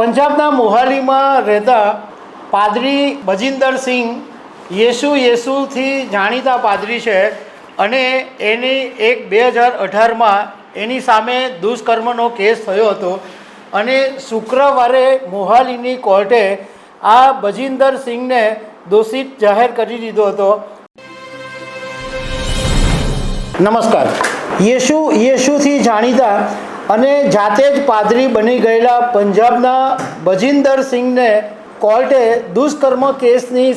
પંજાબના મોહાલીમાં રહેતા પાદરી બજિંદરસિંહ યેસુ યેસુથી જાણીતા પાદરી છે અને એની એક બે હજાર અઢારમાં એની સામે દુષ્કર્મનો કેસ થયો હતો. અને શુક્રવારે મોહાલીની કોર્ટે આ બજિંદર સિંહને દોષિત જાહેર કરી દીધો હતો. નમસ્કાર. યેશુ યેશુથી જાણીતા અને જાતે જ પાદરી બની ગયેલા પંજાબના બજિંદર સિંહને કોર્ટે દુષ્કર્મ કેસની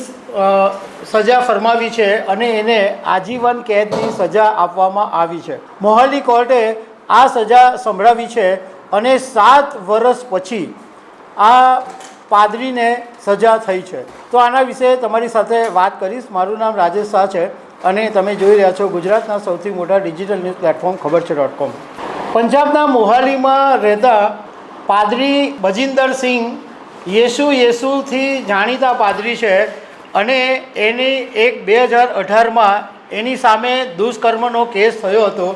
સજા ફરમાવી છે અને એને આજીવન કેદની સજા આપવામાં આવી છે. મોહાલી કોર્ટે આ સજા સંભળાવી છે અને સાત વર્ષ પછી આ પાદરીને સજા થઈ છે. તો આના વિશે તમારી સાથે વાત કરીશ. મારું નામ રાજેશ શાહ છે અને તમે જોઈ રહ્યા છો ગુજરાતના સૌથી મોટા ડિજિટલ ન્યૂઝ પ્લેટફોર્મ ખબર છે ડોટ કોમ. પંજાબના મોહાલીમાં રહેતા પાદરી બજિંદર સિંહ યેસુ યેસુથી જાણીતા પાદરી છે અને એની એક બે હજાર અઢારમાં એની સામે દુષ્કર્મનો કેસ થયો હતો.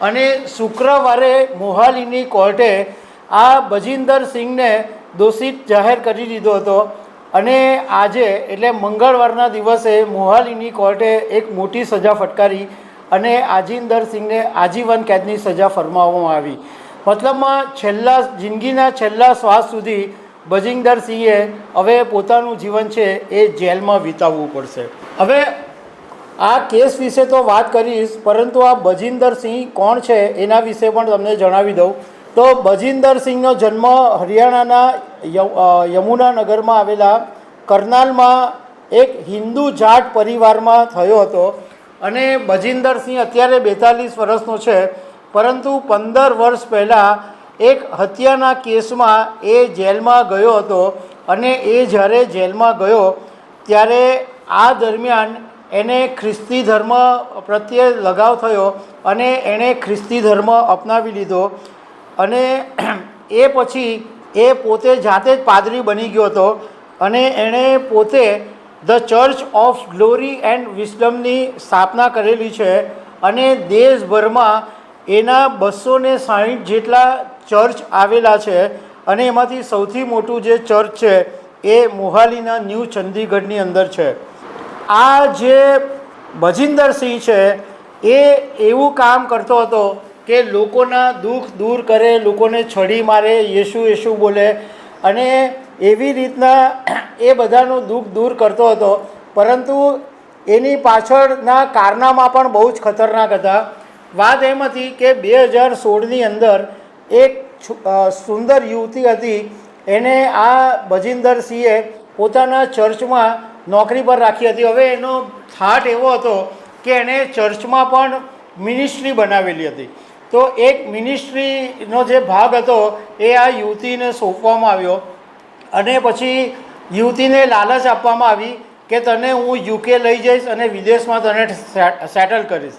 અને શુક્રવારે મોહાલીની કોર્ટે આ બજિંદર સિંહને દોષિત જાહેર કરી દીધો હતો. અને આજે એટલે મંગળવારના દિવસે મોહાલીની કોર્ટે એક મોટી સજા ફટકારી અને આજિંદર સિંહને આજીવન કેદની સજા ફરમાવવામાં આવી. મતલબમાં છેલ્લા જિંદગીના છેલ્લા શ્વાસ સુધી બજિંદર સિંહે હવે પોતાનું જીવન છે એ જેલમાં વિતાવવું પડશે. હવે આ કેસ વિશે તો વાત કરીશ, પરંતુ આ બજિંદર સિંહ કોણ છે એના વિશે પણ તમને જણાવી દઉં. તો બજિંદર સિંહનો જન્મ હરિયાણાના યમુનાનગરમાં આવેલા કરનાલમાં એક હિન્દુ જાટ પરિવારમાં થયો હતો. અને બજિંદર સિંહ અત્યારે બેતાલીસ વર્ષનો છે, પરંતુ પંદર વર્ષ પહેલાં એક હત્યાના કેસમાં એ જેલમાં ગયો હતો અને એ જ્યારે જેલમાં ગયો, ત્યારે આ દરમિયાન એને ખ્રિસ્તી ધર્મ પ્રત્યે લગાવ થયો અને એણે ખ્રિસ્તી ધર્મ અપનાવી લીધો. અને એ પછી એ પોતે જાતે જ પાદરી બની ગયો હતો અને એણે પોતે the church of glory and વિસ્ડમની સ્થાપના કરેલી છે અને દેશભરમાં એના બસો ને સાહીઠ જેટલા ચર્ચ આવેલા છે અને એમાંથી સૌથી મોટું જે ચર્ચ છે એ મોહાલીના ન્યૂ ચંદીગઢની અંદર છે. આ જે બજિંદર સિંહ છે એ એવું કામ કરતો હતો કે લોકોના દુઃખ દૂર કરે, લોકોને છડી મારે યેશુ યેશુ બોલે અને એવી રીતના એ બધાનું દુઃખ દૂર કરતો હતો. પરંતુ એની પાછળના કારનામા પણ બહુ જ ખતરનાક હતા. વાત એમ હતી કે બે હજાર સોળની અંદર એક સુંદર યુવતી હતી. એને આ બજિંદર સિંહે પોતાના ચર્ચમાં નોકરી પર રાખી હતી. હવે એનો થાટ એવો હતો કે એણે ચર્ચમાં પણ મિનિસ્ટ્રી બનાવેલી હતી. તો એક મિનિસ્ટ્રીનો જે ભાગ હતો એ આ યુવતીને સોંપવામાં આવ્યો. અને પછી યુવતીને લાલચ આપવામાં આવી કે તને હું યુકે લઈ જઈશ અને વિદેશમાં તને સેટલ કરીશ.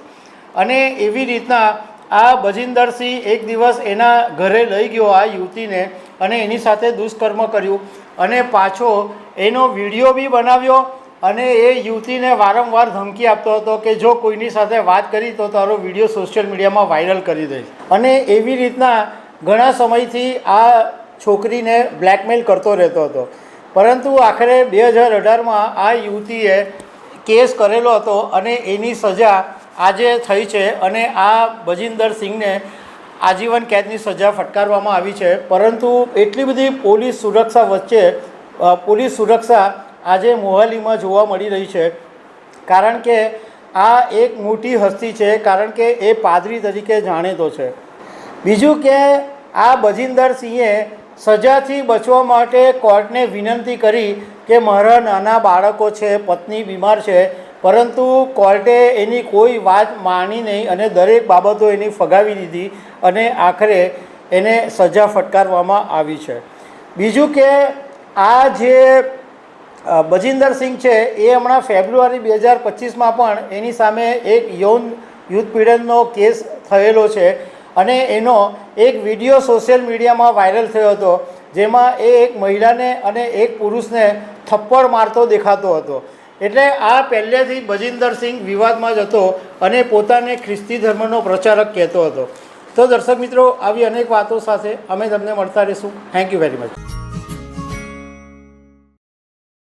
અને એવી રીતના આ બજિંદરસિંહ એક દિવસ એના ઘરે લઈ ગયો આ યુવતીને અને એની સાથે દુષ્કર્મ કર્યું અને પાછો એનો વીડિયો બી બનાવ્યો અને એ યુવતીને વારંવાર ધમકી આપતો હતો કે જો કોઈની સાથે વાત કરી તો તારો વીડિયો સોશિયલ મીડિયામાં વાયરલ કરી દઈશ. અને એવી રીતના ઘણા સમયથી આ છોકરીને બ્લેકમેલ કરતો રહેતો હતો. પરંતુ આખરે બે હજાર અઢારમાં આ યુવતીએ કેસ કરેલો હતો અને એની સજા આજે થઈ છે અને આ બજિંદર સિંહને આજીવન કેદની સજા ફટકારવામાં આવી છે. પરંતુ એટલી બધી પોલીસ સુરક્ષા વચ્ચે પોલીસ સુરક્ષા આજે મોહાલીમાં જોવા મળી રહી છે. કારણ કે આ એક મોટી હસ્તી છે, કારણ કે એ પાદરી તરીકે જાણીતો છે. બીજું કે આ બજિંદર સિંહે સજાથી બચવા માટે કોર્ટને વિનંતી કરી કે મારા નાના બાળકો છે, પત્ની બીમાર છે, પરંતુ કોર્ટે એની કોઈ વાત માની નહીં અને દરેક બાબતો એની ફગાવી દીધી અને આખરે એને સજા ફટકારવામાં આવી છે. બીજું કે આ જે બજિંદર સિંહ છે, એ હમણાં ફેબ્રુઆરી બે હજાર પચીસમાં પણ એની સામે એક યૌન યુદ્ધ પીડનનો કેસ થયેલો છે. અને એનો એક વીડિયો સોશિયલ મીડિયામાં વાયરલ થયો હતો, જેમાં એ એક મહિલાને અને એક પુરુષને થપ્પડ મારતો દેખાતો હતો. એટલે આ પહેલેથી બજિંદરસિંહ વિવાદમાં જ હતો અને પોતાને ખ્રિસ્તી ધર્મનો પ્રચારક કહેતો હતો. તો દર્શક મિત્રો, આવી અનેક વાતો સાથે અમે તમને મળતા રહીશું. Thank you very much